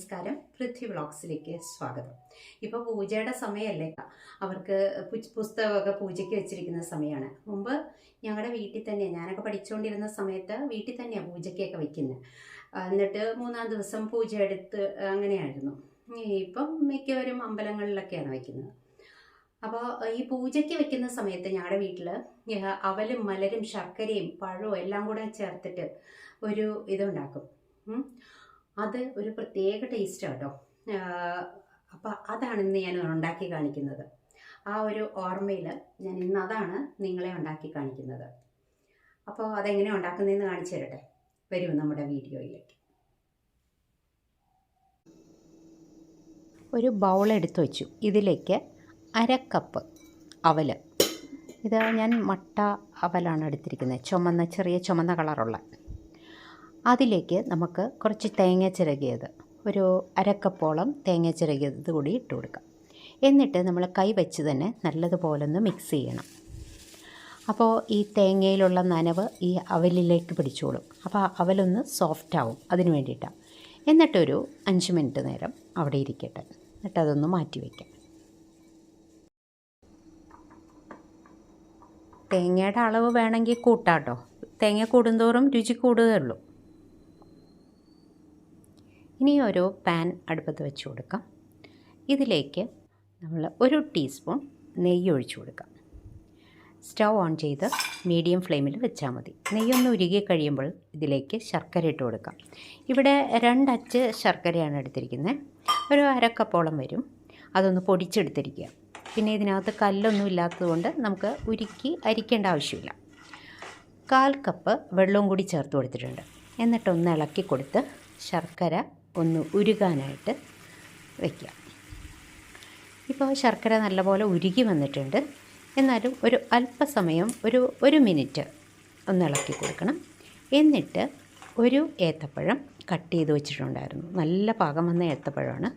സമൃദ്ധി വ്ളോഗ്സിലേക്ക് സ്വാഗതം. ഇപ്പോൾ പൂജയുടെ സമയമല്ലേ അവർക്ക് പുസ്തകമൊക്കെ പൂജയ്ക്ക് വെച്ചിരിക്കുന്ന സമയമാണ് മുമ്പ് ഞങ്ങളുടെ വീട്ടിൽ തന്നെ ഞാനൊക്കെ പഠിച്ചുകൊണ്ടിരുന്ന സമയത്ത് വീട്ടിൽ തന്നെയാണ് പൂജയ്ക്കൊക്കെ വയ്ക്കുന്നത് എന്നിട്ട് മൂന്നാം ദിവസം പൂജ എടുത്ത് അങ്ങനെയായിരുന്നു. ഇപ്പം മിക്കവരും അമ്പലങ്ങളിലൊക്കെയാണ് വയ്ക്കുന്നത് അപ്പോൾ ഈ പൂജയ്ക്ക് വെക്കുന്ന സമയത്ത് ഞങ്ങളുടെ വീട്ടിൽ അവലും മലരും ശർക്കരയും പഴവും എല്ലാം കൂടെ ചേർത്തിട്ട് ഒരു ഇതുണ്ടാക്കും. അത് ഒരു പ്രത്യേക ടേസ്റ്റ് കേട്ടോ അപ്പം അതാണ് ഇന്ന് ഞാൻ ഉണ്ടാക്കി കാണിക്കുന്നത്. ആ ഒരു ഓർമ്മയിൽ ഞാൻ ഇന്ന് അതാണ് നിങ്ങളെ ഉണ്ടാക്കി കാണിക്കുന്നത്. അപ്പോൾ അതെങ്ങനെ ഉണ്ടാക്കുന്നതെന്ന് കാണിച്ചു തരട്ടെ. വരൂ നമ്മുടെ വീഡിയോയിലേക്ക്. ഒരു ബൗൾ എടുത്തു വെച്ചു. ഇതിലേക്ക് അര കപ്പ് അവൽ ഇത് ഞാൻ മട്ട അവലാണ് എടുത്തിരിക്കുന്നത്. ചുമന്ന ചെറിയ ചുമന്ന കളറുള്ള അതിലേക്ക് നമുക്ക് കുറച്ച് തേങ്ങ ചിരകിയത് ഒരു അരക്കപ്പോളം തേങ്ങ ചിരകിയത് കൂടി ഇട്ട് കൊടുക്കാം. എന്നിട്ട് നമ്മൾ കൈ വെച്ച് തന്നെ നല്ലതുപോലെ ഒന്ന് മിക്സ് ചെയ്യണം. അപ്പോൾ ഈ തേങ്ങയിലുള്ള നനവ് ഈ അവലിലേക്ക് പിടിച്ചോളും. അപ്പോൾ അവലൊന്ന് സോഫ്റ്റ് ആവും അതിന് വേണ്ടിയിട്ടാണ് എന്നിട്ടൊരു അഞ്ച് മിനിറ്റ് നേരം അവിടെ ഇരിക്കട്ടെ. എന്നിട്ട് അതൊന്ന് മാറ്റി വയ്ക്കാം തേങ്ങയുടെ അളവ് വേണമെങ്കിൽ കൂട്ടാട്ടോ. തേങ്ങ കൂടുന്തോറും രുചി കൂടുതലുള്ളൂ ഇനി ഒരു പാൻ അടുപ്പത്ത് വെച്ച് കൊടുക്കാം. ഇതിലേക്ക് നമ്മൾ ഒരു ടീസ്പൂൺ നെയ്യ് ഒഴിച്ചു കൊടുക്കാം. സ്റ്റൗ ഓൺ ചെയ്ത് മീഡിയം ഫ്ലെയിമിൽ വെച്ചാൽ മതി. നെയ്യൊന്ന് ഉരുകി കഴിയുമ്പോൾ ഇതിലേക്ക് ശർക്കര ഇട്ട് കൊടുക്കാം. ഇവിടെ രണ്ടച്ച് ശർക്കരയാണ് എടുത്തിരിക്കുന്നത് ഒരു അരക്കപ്പോളം വരും. അതൊന്ന് പൊടിച്ചെടുത്തിരിക്കുക. പിന്നെ ഇതിനകത്ത് കല്ലൊന്നും ഇല്ലാത്തതുകൊണ്ട് നമുക്ക് ഉരുക്കി അരിക്കേണ്ട ആവശ്യമില്ല. കാൽ കപ്പ് വെള്ളവും കൂടി ചേർത്ത് കൊടുത്തിട്ടുണ്ട്. എന്നിട്ടൊന്ന് ഇളക്കി കൊടുത്ത് ശർക്കര ഒന്ന് ഉരുകാനായിട്ട് വയ്ക്കുക ഇപ്പോൾ ശർക്കര നല്ലപോലെ ഉരുകി വന്നിട്ടുണ്ട്. എന്നാലും ഒരു അല്പസമയം ഒരു ഒരു മിനിറ്റ് ഒന്ന് ഇളക്കി കൊടുക്കണം. എന്നിട്ട് ഒരു ഏത്തപ്പഴം കട്ട് ചെയ്ത് വെച്ചിട്ടുണ്ടായിരുന്നു. നല്ല പാകം വന്ന ഏത്തപ്പഴമാണ്.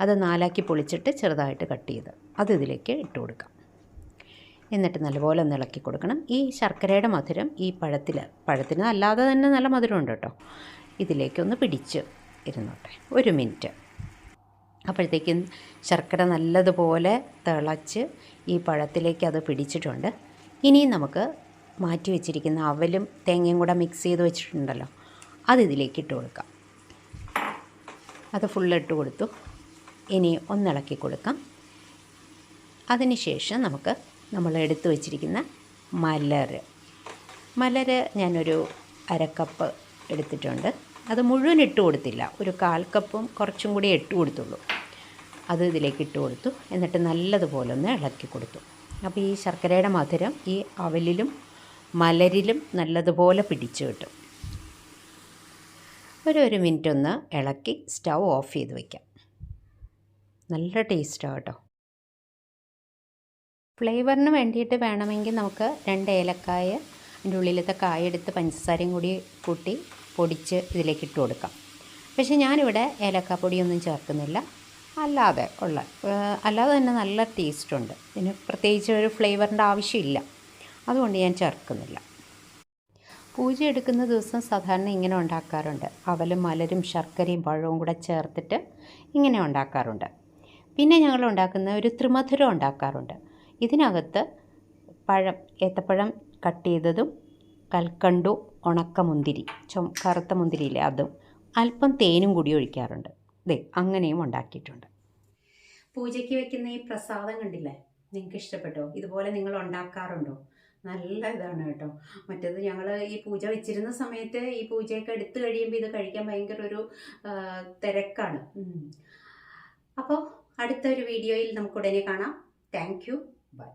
അത് നാലാക്കി പൊളിച്ചിട്ട് ചെറുതായിട്ട് കട്ട് ചെയ്ത് അത് ഇതിലേക്ക് ഇട്ട് കൊടുക്കാം. എന്നിട്ട് നല്ലപോലെ ഒന്ന് ഇളക്കി കൊടുക്കണം. ഈ ശർക്കരയുടെ മധുരം ഈ പഴത്തിൽ പഴത്തിന് അല്ലാതെ തന്നെ നല്ല മധുരമുണ്ട് കേട്ടോ. ഇതിലേക്കൊന്ന് പിടിച്ച് ഇരുന്നോട്ടെ. ഒരു മിനിറ്റ്. അപ്പോഴത്തേക്കും ശർക്കര നല്ലതുപോലെ തിളച്ച് ഈ പഴത്തിലേക്ക് അത് പിടിച്ചിട്ടുണ്ട്. ഇനി നമുക്ക് മാറ്റി വെച്ചിരിക്കുന്ന അവലും തേങ്ങയും കൂടെ മിക്സ് ചെയ്ത് വെച്ചിട്ടുണ്ടല്ലോ അത് ഇതിലേക്ക് ഇട്ട് കൊടുക്കാം. അത് ഫുള്ള് ഇട്ട് കൊടുത്തു. ഇനി ഒന്നിളക്കി കൊടുക്കാം. അതിനുശേഷം നമുക്ക് നമ്മൾ എടുത്തു വച്ചിരിക്കുന്ന മലര്. മലര് ഞാനൊരു അരക്കപ്പ് എടുത്തിട്ടുണ്ട്. അത് മുഴുവൻ ഇട്ട് കൊടുത്തില്ല. ഒരു കാൽ കപ്പും കുറച്ചും കൂടി ഇട്ട് കൊടുത്തുള്ളൂ. അത് ഇതിലേക്ക് ഇട്ട് കൊടുത്തു. എന്നിട്ട് നല്ലതുപോലെ ഒന്ന് ഇളക്കി കൊടുത്തു. അപ്പോൾ ഈ ശർക്കരയുടെ മധുരം ഈ അവലിലും മലരിലും നല്ലതുപോലെ പിടിച്ചു കിട്ടും. ഒരു ഒരു മിനിറ്റ് ഒന്ന് ഇളക്കി സ്റ്റൗ ഓഫ് ചെയ്ത് വയ്ക്കാം നല്ല ടേസ്റ്റാണ് കേട്ടോ. ഫ്ലേവറിന് വേണ്ടിയിട്ട് വേണമെങ്കിൽ നമുക്ക് രണ്ട് ഏലക്കായ അതിന്റെ ഉള്ളിലത്തെ കായ എടുത്ത് പഞ്ചസാരയും കൂടി കൂട്ടി പൊടിച്ച് ഇതിലേക്ക് ഇട്ട് കൊടുക്കാം. പക്ഷേ ഞാനിവിടെ ഏലക്കാപ്പൊടിയൊന്നും ചേർക്കുന്നില്ല. അല്ലാതെ ഉള്ള അല്ലാതെ തന്നെ നല്ല ടേസ്റ്റുണ്ട് ഇതിന് പ്രത്യേകിച്ച് ഒരു ഫ്ലേവറിന്റെ ആവശ്യമില്ല. അതുകൊണ്ട് ഞാൻ ചേർക്കുന്നില്ല. പൂജ എടുക്കുന്ന ദിവസം സാധാരണ ഇങ്ങനെ ഉണ്ടാക്കാറുണ്ട്. അവലും മലരും ശർക്കരയും പഴവും കൂടെ ചേർത്തിട്ട് ഇങ്ങനെ ഉണ്ടാക്കാറുണ്ട്. പിന്നെ ഞങ്ങൾ ഉണ്ടാക്കുന്ന ഒരു ത്രിമധുരം ഉണ്ടാക്കാറുണ്ട്. ഇതിനകത്ത് പഴം ഏത്തപ്പഴം കട്ട് ചെയ്തതും കൽക്കണ്ടു ഉണക്കമുന്തിരി ചൊ കറുത്ത മുന്തിരിയില്ലേ അതും അല്പം തേനും കൂടി ഒഴിക്കാറുണ്ട്. ദേ അങ്ങനെയും ഉണ്ടാക്കിയിട്ടുണ്ട്. പൂജയ്ക്ക് വെക്കുന്ന ഈ പ്രസാദം കണ്ടില്ലേ? നിങ്ങൾക്ക് ഇഷ്ടപ്പെട്ടോ? ഇതുപോലെ നിങ്ങൾ ഉണ്ടാക്കാറുണ്ടോ? നല്ല ഇതാണ് കേട്ടോ. മറ്റേത് ഞങ്ങൾ ഈ പൂജ വെച്ചിരുന്ന സമയത്ത് ഈ പൂജയൊക്കെ എടുത്തു കഴിയുമ്പോൾ ഇത് കഴിക്കാൻ ഭയങ്കര ഒരു തിരക്കാണ്. അപ്പോൾ അടുത്തൊരു വീഡിയോയിൽ നമുക്ക് ഉടനെ കാണാം. Thank you. ബൈ.